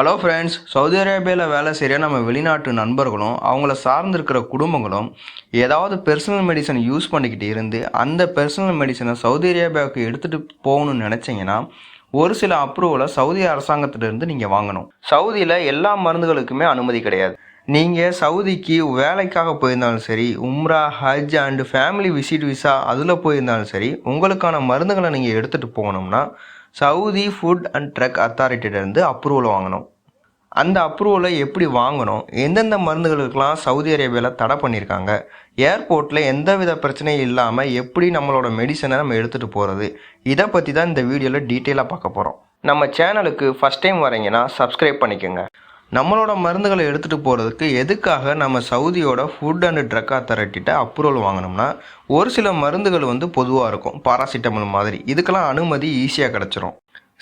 Hello friends Saudi அரேபியாவில் வேலை செய்கிற நம்ம வெளிநாட்டு நண்பர்களும் அவங்கள சார்ந்திருக்கிற குடும்பங்களும் ஏதாவது பெர்சனல் மெடிசன் யூஸ் பண்ணிக்கிட்டு இருந்து அந்த பெர்சனல் மெடிசனை சவுதி அரேபியாவுக்கு எடுத்துகிட்டு போகணும்னு நினச்சிங்கன்னா ஒரு சில அப்ரூவலை சவுதி அரசாங்கத்திலிருந்து நீங்கள் வாங்கணும். சவுதியில் எல்லா மருந்துகளுக்குமே அனுமதி கிடையாது. நீங்கள் சவுதிக்கு வேலைக்காக போயிருந்தாலும் சரி உம்ரா ஹஜ் அண்டு ஃபேமிலி விசிட் விசா அதில் போயிருந்தாலும் சரி உங்களுக்கான மருந்துகளை நீங்கள் எடுத்துகிட்டு போகணும்னா சவுதி ஃபுட் அண்ட் ட்ரக் அத்தாரிட்டியிலேருந்து அப்ரூவல் வாங்கணும். அந்த அப்ரூவலை எப்படி வாங்கணும்? எந்தெந்த மருந்துகளுக்கெல்லாம் சவுதி அரேபியாவில் தடை பண்ணியிருக்காங்க ஏர்போர்ட்டில் எந்தவித பிரச்சனையும் இல்லாமல் எப்படி நம்மளோட மெடிசனை நம்ம எடுத்துகிட்டு போகிறது இதை பற்றி தான் இந்த வீடியோவில் டீட்டெயிலாக பார்க்க போகிறோம் நம்ம சேனலுக்கு ஃபஸ்ட் டைம் வரீங்கன்னா சப்ஸ்கிரைப் பண்ணிக்கோங்க. நம்மளோட மருந்துகளை எடுத்துகிட்டு போகிறதுக்கு எதுக்காக நம்ம சவுதியோட ஃபுட் அண்ட் ட்ரக் அத்தாரிட்டிட்ட அப்ரூவல் வாங்கினோம்னா ஒரு சில மருந்துகள் வந்து பொதுவாக இருக்கும். பாராசிட்டமல் மாதிரி. இதுக்கெல்லாம் அனுமதி ஈஸியாக கிடச்சிரும்.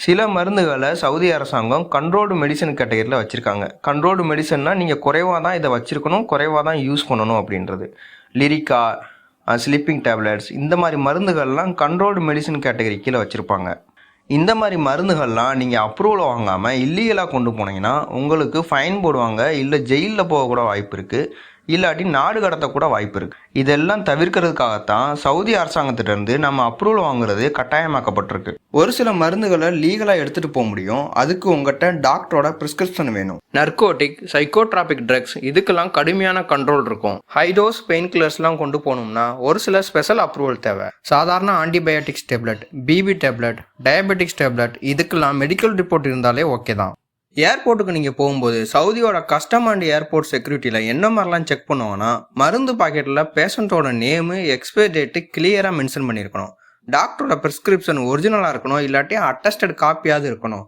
சில மருந்துகளை சவுதி அரசாங்கம் கண்ட்ரோல்டு மெடிசன் கேட்டகரியில் வச்சுருக்காங்க. கண்ட்ரோல்டு மெடிசன்னா நீங்கள் குறைவாக தான் இதை வச்சுருக்கணும் குறைவாக தான் யூஸ் பண்ணணும் அப்படின்றது. லிரிக்கா ஸ்லீப்பிங் டேப்லெட்ஸ் இந்த மாதிரி மருந்துகள்லாம் கண்ட்ரோல்டு மெடிசன் கேட்டகரி கீழே வச்சுருப்பாங்க. இந்த மாதிரி மருந்துகள்லாம் நீங்கள் அப்ரூவல் வாங்காமல் இல்லீகலாக கொண்டு போனீங்கன்னா உங்களுக்கு ஃபைன் போடுவாங்க. இல்லை ஜெயிலில் போக கூட வாய்ப்பு இருக்குது இல்லாட்டி நாடு கடத்தக்கூட வாய்ப்பு இருக்குது இதெல்லாம் தவிர்க்கிறதுக்காகத்தான் சவுதி அரசாங்கத்திட்டேருந்து நம்ம அப்ரூவல் வாங்குறது கட்டாயமாக்கப்பட்டிருக்கு. ஒரு சில மருந்துகளை லீகலாக எடுத்துகிட்டு போக முடியும். அதுக்கு உங்கள்கிட்ட டாக்டரோட ப்ரிஸ்கிரிப்ஷன் வேணும். நர்கோட்டிக் சைக்கோட்ராபிக் ட்ரக்ஸ் இதுக்கெல்லாம் கடுமையான கண்ட்ரோல் இருக்கும். ஹைடோஸ் பெயின் கில்லர்ஸ்லாம் கொண்டு போகணும்னா ஒரு சில ஸ்பெஷல் அப்ரூவல் தேவை. சாதாரண antibiotics tablet BP tablet diabetics tablet இதுக்கெல்லாம் மெடிக்கல் ரிப்போர்ட் இருந்தாலே ஓகே தான். ஏர்போர்ட்டுக்கு நீங்கள் போகும்போது சவுதியோட கஸ்டம் அண்ட் ஏர்போர்ட் செக்யூரிட்டியில் என்ன மாதிரிலாம் செக் பண்ணுவோன்னா மருந்து பாக்கெட்டில் பேஷண்ட்டோட நேமு எக்ஸ்பைரி டேட்டு கிளியராக மென்ஷன் பண்ணியிருக்கணும் டாக்டரோட ப்ரிஸ்கிரிப்ஷன் ஒரிஜினலாக இருக்கணும் இல்லாட்டி அட்டஸ்டட் காப்பியாவது இருக்கணும்.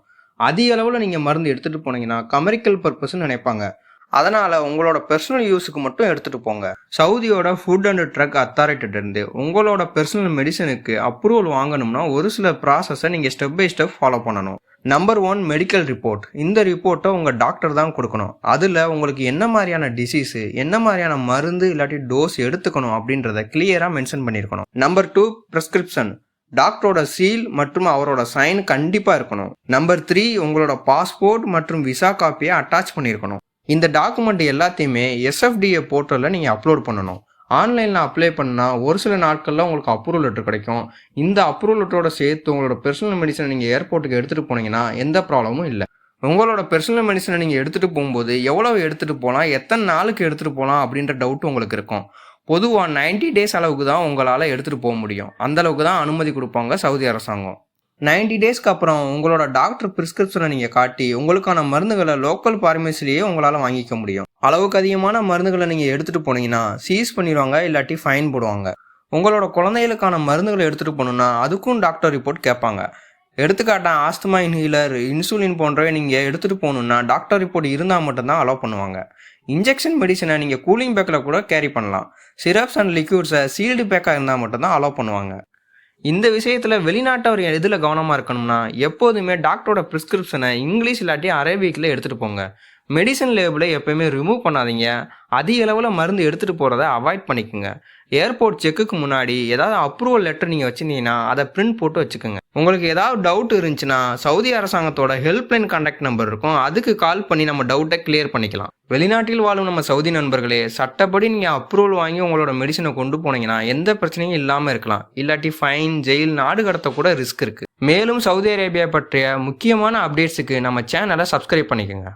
அதிக அளவில் நீங்கள் மருந்து எடுத்துகிட்டு போனீங்கன்னா கமரிக்கல் பர்பஸ்ன்னு நினைப்பாங்க. அதனால் உங்களோட பர்சனல் யூஸுக்கு மட்டும் எடுத்துகிட்டு போங்க. சவுதியோட ஃபுட் அண்ட் ட்ரக் அத்தாரிட்டியிலேருந்து உங்களோட பர்சனல் மெடிசனுக்கு அப்ரூவல் வாங்கணும்னா ஒரு சில ப்ராசஸை நீங்கள் ஸ்டெப் பை ஸ்டெப் ஃபாலோ பண்ணணும். நம்பர் ஒன் மெடிக்கல் ரிப்போர்ட் இந்த ரிப்போர்ட்டை உங்கள் டாக்டர் தான் கொடுக்கணும். அதில் உங்களுக்கு என்ன மாதிரியான டிசீஸு என்ன மாதிரியான மருந்து இல்லாட்டி டோஸ் எடுத்துக்கணும் அப்படின்றத கிளியராக மென்ஷன் பண்ணியிருக்கணும் நம்பர் டூ ப்ரெஸ்கிரிப்ஷன் டாக்டரோட சீல் மற்றும் அவரோட சைன் கண்டிப்பாக இருக்கணும். நம்பர் த்ரீ உங்களோட பாஸ்போர்ட் மற்றும் விசா காப்பியை அட்டாச் பண்ணியிருக்கணும் இந்த டாக்குமெண்ட் எல்லாத்தையுமே எஸ்எஃப்டிஏ போர்ட்டலில் நீங்கள் அப்லோட் பண்ணணும். ஆன்லைனில் அப்ளை பண்ணால் ஒரு சில நாட்களில் உங்களுக்கு அப்ரூவல் லெட்டர் கிடைக்கும். இந்த அப்ரூவல் லெட்டரோட சேர்த்து உங்களோட பர்சனல் மெடிசனை நீங்கள் ஏர்போர்ட்டுக்கு எடுத்துகிட்டு போனீங்கன்னா எந்த ப்ராப்ளமும் இல்லை. உங்களோட பர்சனல் மெடிசனை நீங்கள் எடுத்துகிட்டு போகும்போது எவ்வளோ எடுத்துகிட்டு போகலாம் எத்தனை நாளுக்கு எடுத்துகிட்டு போகலாம் அப்படின்ற டவுட் உங்களுக்கு இருக்கும். பொதுவாக 90 டேஸ் அளவுக்கு தான் உங்களால் எடுத்துகிட்டு போக முடியும். அந்தளவுக்கு தான் அனுமதி கொடுப்பாங்க சவுதி அரசாங்கம். 90 டேஸ்க்கு அப்புறம் உங்களோட டாக்டர் ப்ரிஸ்கிரிப்ஷனை நீங்கள் காட்டி உங்களுக்கான மருந்துகளை லோக்கல் பார்மசிலேயே உங்களால் வாங்கிக்க முடியும். அளவுக்கு அதிகமான மருந்துகளை நீங்கள் எடுத்துகிட்டு போனீங்கன்னா சீஸ் பண்ணிடுவாங்க இல்லாட்டி ஃபைன் போடுவாங்க. உங்களோட குழந்தைகளுக்கான மருந்துகளை எடுத்துகிட்டு போகணுன்னா அதுக்கும் டாக்டர் ரிப்போர்ட் கேட்பாங்க. எடுத்துக்காட்டா ஆஸ்துமா இன்ஹீலர் இன்சுலின் போன்றவை நீங்கள் எடுத்துகிட்டு போகணுன்னா டாக்டர் ரிப்போர்ட் இருந்தால் மட்டும்தான் அலோவ் பண்ணுவாங்க. இன்ஜெக்ஷன் மெடிசனை நீங்கள் கூலிங் பேக்கில் கூட கேரி பண்ணலாம். சிரப்ஸ் அண்ட் லிக்யூட்ஸை சீல்டு பேக்காக இருந்தால் மட்டும்தான் அலோவ் பண்ணுவாங்க. இந்த விஷயத்தில் வெளிநாட்டவர் எதில் கவனமாக இருக்கணும்னா எப்போதுமே டாக்டரோட ப்ரிஸ்கிரிப்ஷனை இங்கிலீஷ் இல்லாட்டி அரேபிக்கில் எடுத்துகிட்டு போங்க. மெடிசன் லேபிளை எப்பயுமே ரிமூவ் பண்ணாதீங்க. அதிக அளவில் மருந்து எடுத்துகிட்டு போகிறத அவாய்ட் பண்ணிக்கோங்க. ஏர்போர்ட் செக்குக்கு முன்னாடி ஏதாவது அப்ரூவல் லெட்டர் நீங்கள் வச்சுருந்தீங்கன்னா அதை பிரிண்ட் போட்டு வச்சுக்கோங்க. உங்களுக்கு ஏதாவது டவுட் இருந்துச்சுன்னா சவுதி அரசாங்கத்தோட ஹெல்ப்லைன் கான்டாக்ட் நம்பர் இருக்கும். அதுக்கு கால் பண்ணி நம்ம டவுட்டை கிளியர் பண்ணிக்கலாம். வெளிநாட்டில் வாழும் நம்ம சவுதி நண்பர்களே சட்டப்படி நீங்கள் அப்ரூவல் வாங்கி உங்களோட மெடிசனை கொண்டு போனீங்கன்னா எந்த பிரச்சனையும் இல்லாமல் இருக்கலாம். இல்லாட்டி ஃபைன் ஜெயில் நாடு கடத்த கூட ரிஸ்க் இருக்குது மேலும் சவுதி அரேபியா பற்றிய முக்கியமான அப்டேட்ஸுக்கு நம்ம சேனலை சப்ஸ்கிரைப் பண்ணிக்கோங்க.